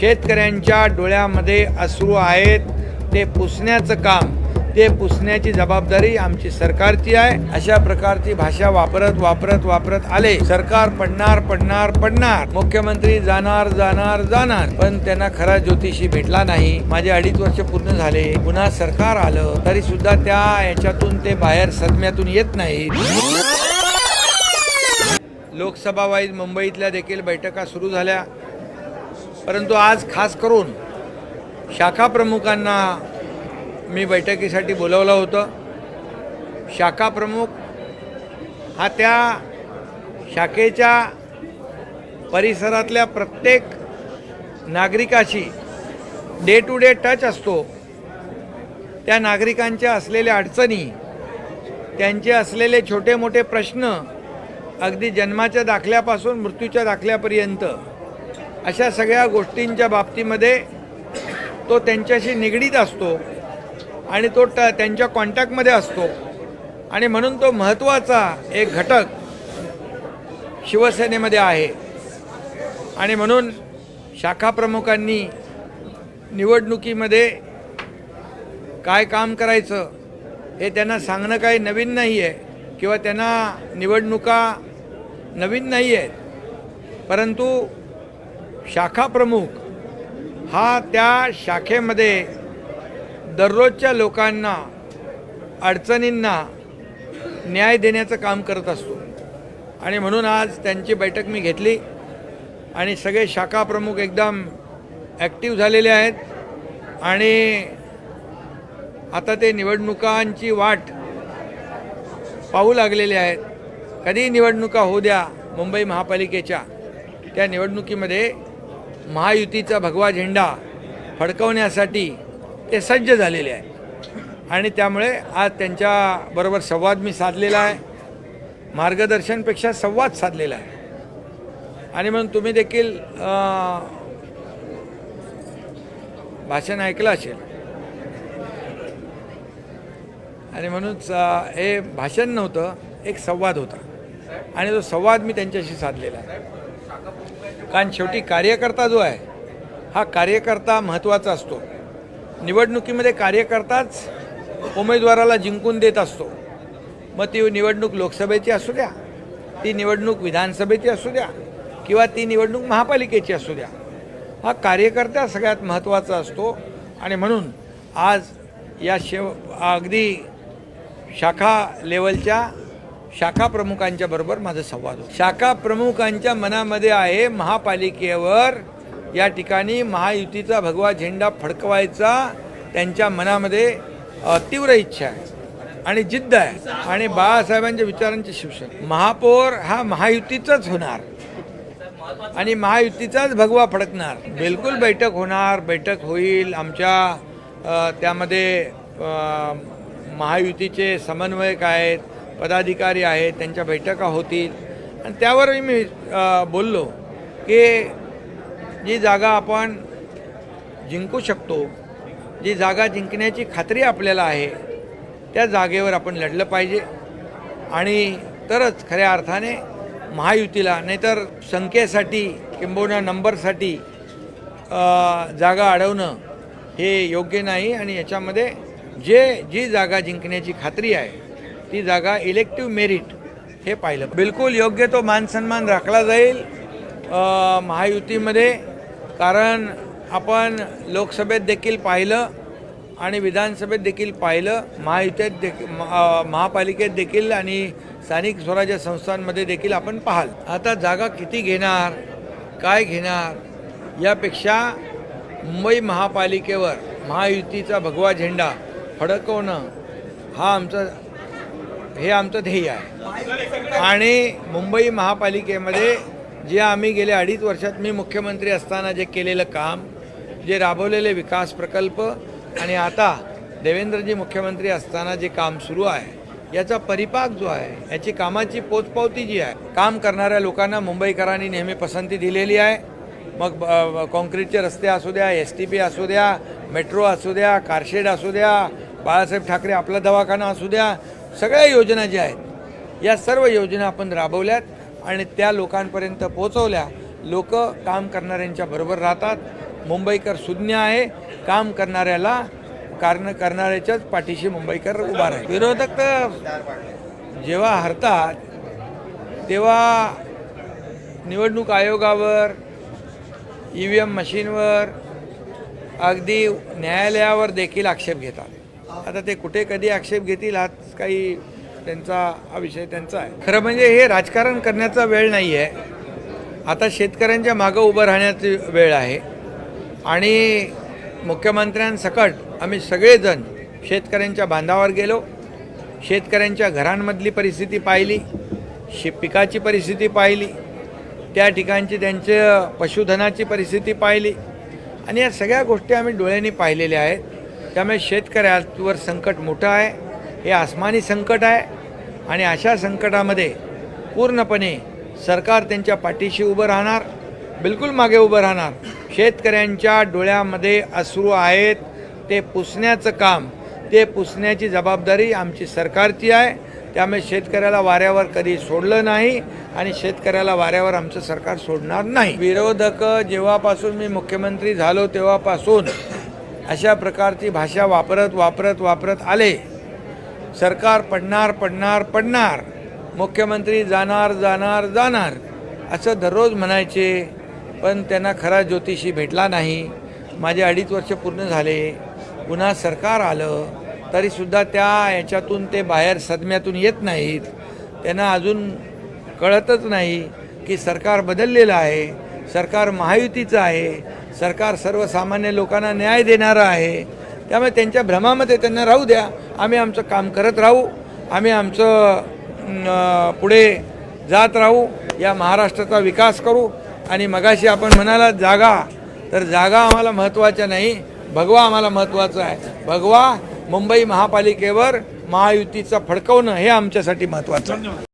शेतकऱ्यांच्या डोळ्यामध्ये अश्रू आहेत ते पुसण्याचं काम ते पुसण्याची जबाबदारी आमची सरकारची आहे. अशा प्रकारची भाषा वापरत वापरत वापरत आले. सरकार पडणार पडणार पडणार. मुख्यमंत्री जाणार जाणार जाणार. पण त्यांना खरा ज्योतिषी भेटला नाही. माझे अडीच वर्ष पूर्ण झाले. पुन्हा सरकार आलं तरी सुद्धा त्या याच्यातून ते बाहेर सदम्यातून येत नाही लोकसभा वाईज मुंबईतल्या देखील बैठका सुरू झाल्या. परंतु आज खास करून शाखा प्रमुखांना मी बैठकीसाठी बोलवलं होतं. शाखा प्रमुख हा त्या शाखेच्या परिसरातल्या प्रत्येक नागरिकाशी डे टू डे टच असतो. त्या नागरिकांच्या असलेल्या अडचणी त्यांचे असलेले छोटे मोठे प्रश्न अगदी जन्माच्या दाखल्यापासून मृत्यूच्या दाखल्यापर्यंत अशा सगळ्या गोष्टींच्या बाबतीमध्ये तो त्यांच्याशी निगडीत असतो आणि तो ट त्यांच्या कॉन्टॅक्टमध्ये असतो. आणि म्हणून तो महत्त्वाचा एक घटक शिवसेनेमध्ये आहे. आणि म्हणून शाखा प्रमुखांनी निवडणुकीमध्ये काय काम करायचं हे त्यांना सांगणं काही नवीन नाही आहे किंवा त्यांना निवडणुका नवीन नाही आहेत. परंतु शाखा प्रमुख हा त्या शाखेमध्ये दररोजच्या लोकांना अडचणींना न्याय देण्याचं काम करत असतो. आणि म्हणून आज त्यांची बैठक मी घेतली आणि सगळे शाखा प्रमुख एकदम ॲक्टिव्ह झालेले आहेत. आणि आता ते निवडणुकांची वाट पाहू लागलेले आहेत. कधी निवडणुका होऊ द्या मुंबई महापालिकेच्या त्या निवडणुकीमध्ये महायुतीचा भगवा झेंडा फडकवण्यासाठी ते सज्ज झालेले आहे. आणि त्यामुळे आज त्यांच्याबरोबर संवाद मी साधलेला आहे. मार्गदर्शनपेक्षा संवाद साधलेला आहे. आणि म्हणून तुम्ही देखील भाषण ऐकलं असेल. आणि म्हणूनच हे भाषण नव्हतं एक संवाद होता. आणि तो संवाद मी त्यांच्याशी साधलेला आहे. कारण शेवटी कार्यकर्ता जो आहे हा कार्यकर्ता महत्त्वाचा असतो. निवडणुकीमध्ये कार्यकर्ताच उमेदवाराला जिंकून देत असतो. मग ती निवडणूक लोकसभेची असू द्या ती निवडणूक विधानसभेची असू द्या किंवा ती निवडणूक महापालिकेची असू द्या हा कार्यकर्ता सगळ्यात महत्त्वाचा असतो. आणि म्हणून आज या शेव अगदी शाखा लेवलच्या शाखा प्रमुखांच्या बरोबर माझा संवाद होतो. शाखा प्रमुखांच्या मनामध्ये आहे महापालिकेवर या ठिकाणी महायुतीचा भगवा झेंडा फडकवायचा त्यांच्या मनामध्ये तीव्र इच्छा आहे आणि जिद्द आहे आणि बाळासाहेबांच्या विचारांची शिवसेना महापौर हा महायुतीचाच होणार आणि महायुतीचाच भगवा फडकणार. बिलकुल बैठक होणार बैठक होईल आमच्या त्यामध्ये महायुतीचे समन्वयक आहेत पदाधिकारी आहेत त्यांच्या बैठका होतील. आणि त्यावरही मी बोललो की जी जागा आपण जिंकू शकतो जी जागा जिंकण्याची खात्री आपल्याला आहे त्या जागेवर आपण लढलं पाहिजे. आणि तरच खऱ्या अर्थाने महायुतीला नाहीतर संख्येसाठी किंबहुना नंबरसाठी जागा अडवणं हे योग्य नाही. आणि याच्यामध्ये जे जी जागा जिंकण्याची खात्री आहे ती जागा इलेक्टिव्ह मेरिट हे पाहिलं. बिलकुल योग्य तो मानसन्मान राखला जाईल महायुतीमध्ये कारण आपण लोकसभेत देखील पाहिलं आणि विधानसभेत देखील पाहिलं महायुतीत देखील महापालिकेत देखील आणि स्थानिक स्वराज्य संस्थांमध्ये देखील आपण पाहाल. आता जागा किती घेणार काय घेणार यापेक्षा मुंबई महापालिकेवर महायुतीचा भगवा झेंडा फडकवणं हा आमचा हे आमचं ध्येय आहे. आणि मुंबई महापालिकेमध्ये जे आम्ही गेल्या अडीच वर्षात मी मुख्यमंत्री असताना जे केलेलं काम जे राबवलेले विकास प्रकल्प आणि आता देवेंद्रजी मुख्यमंत्री असताना जे काम सुरू आहे याचा परिपाक जो आहे याची कामाची पोचपावती जी आहे काम करणाऱ्या लोकांना मुंबईकरांनी नेहमी पसंती दिलेली आहे. मग अ, कॉन्क्रीटचे रस्ते असू द्या एस टी पी असू द्या मेट्रो असू द्या कारशेड असू द्या बाळासाहेब ठाकरे आपला दवाखाना असू द्या सगळ्या योजना ज्या आहेत या सर्व योजना आपण राबवल्यात आणि त्या लोकांपर्यंत पोहोचवल्या. लोक काम करणाऱ्यांच्या बरोबर राहतात. मुंबईकर शून्य आहे. काम करणाऱ्याला कारण करणाऱ्याच्याच पाठीशी मुंबईकर उभा राहील. विरोधक तर जेव्हा हरतात तेव्हा निवडणूक आयोगावर ई व्ही एम मशीनवर अगदी न्यायालयावर देखील आक्षेप घेतात. आता ते कुठे कधी आक्षेप घेतील हाच काही त्यांचा हा विषय त्यांचा आहे. खरं म्हणजे हे राजकारण करण्याचा वेळ नाही आहे आता शेतकऱ्यांच्या मागं उभं राहण्याची वेळ आहे. आणि मुख्यमंत्र्यांसकट आम्ही सगळेजण शेतकऱ्यांच्या बांधावर गेलो. शेतकऱ्यांच्या घरांमधली परिस्थिती पाहिली. शे पिकाची परिस्थिती पाहिली. त्या ठिकाणची त्यांच्या पशुधनाची परिस्थिती पाहिली. आणि या सगळ्या गोष्टी आम्ही डोळ्यांनी पाहिलेल्या आहेत. त्यामुळे शेतकऱ्यावर संकट मोठं आहे हे आसमानी संकट आहे आणि अशा संकटामध्ये पूर्णपणे सरकार त्यांच्या पाठीशी उभं राहणार बिलकुल मागे उभं राहणार. शेतकऱ्यांच्या डोळ्यामध्ये अश्रू आहेत ते पुसण्याचं काम ते पुसण्याची जबाबदारी आमची सरकारची आहे. त्यामुळे शेतकऱ्याला वाऱ्यावर कधी सोडलं नाही आणि शेतकऱ्याला वाऱ्यावर आमचं सरकार सोडणार नाही. विरोधक जेव्हापासून मी मुख्यमंत्री झालो तेव्हापासून अशा प्रकारची भाषा वापरत वापरत वापरत आले. सरकार पडणार पडणार पडणार. मुख्यमंत्री जाणार जाणार जाणार. असं दररोज म्हणायचे. पण त्यांना खरा ज्योतिषी भेटला नाही. माझे अडीच वर्ष पूर्ण झाले. पुन्हा सरकार आलं. तरीसुद्धा त्या याच्यातून ते बाहेर सदम्यातून येत नाहीत. त्यांना अजून कळतच नाही की सरकार बदललेलं आहे. सरकार महायुतीचं आहे. सरकार सर्वसामान्य लोकांना न्याय देणारं आहे. त्यामुळे त्यांच्या भ्रमामध्ये त्यांना राहू द्या. आम्ही आमचं काम करत राहू. आम्ही आमचं पुढे जात राहू. या महाराष्ट्राचा विकास करू. आणि मगाशी आपण म्हणाला जागा. तर जागा आम्हाला महत्त्वाच्या नाही. भगवा आम्हाला महत्त्वाचं आहे. भगवा मुंबई महापालिकेवर महायुतीचं फडकवणं हे आमच्यासाठी महत्त्वाचं आहे.